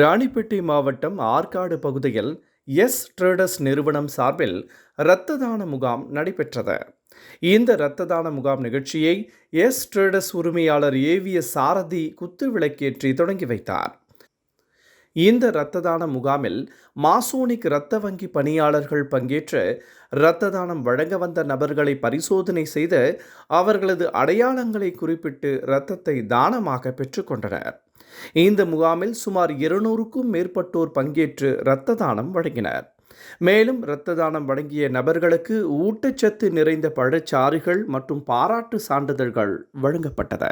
ராணிப்பேட்டை மாவட்டம் ஆற்காடு பகுதியில் S traders நிறுவனம் சார்பில் இரத்த தான முகாம் நடைபெற்றது. இந்த இரத்த தான முகாம் நிகழ்ச்சியை எஸ் ட்ரேடர்ஸ் உரிமையாளர் ஏவிஎஸ் சாரதி குத்து விளக்கேற்றி தொடங்கி வைத்தார். இந்த இரத்த தான முகாமில் மாசோனிக் இரத்த வங்கி பணியாளர்கள் பங்கேற்று இரத்த தானம் வழங்க வந்த நபர்களை பரிசோதனை செய்து அவர்களது அடையாளங்களை குறிப்பிட்டு இரத்தத்தை தானமாக பெற்றுக்கொண்டனர் இந்த முகாமில் சுமார் இருநூறுக்கும் மேற்பட்டோர் பங்கேற்று இரத்த தானம் வழங்கினர். மேலும் இரத்த தானம் வழங்கிய நபர்களுக்கு ஊட்டச்சத்து நிறைந்த பழச்சாறுகள் மற்றும் பாராட்டு சான்றிதழ்கள் வழங்கப்பட்டன.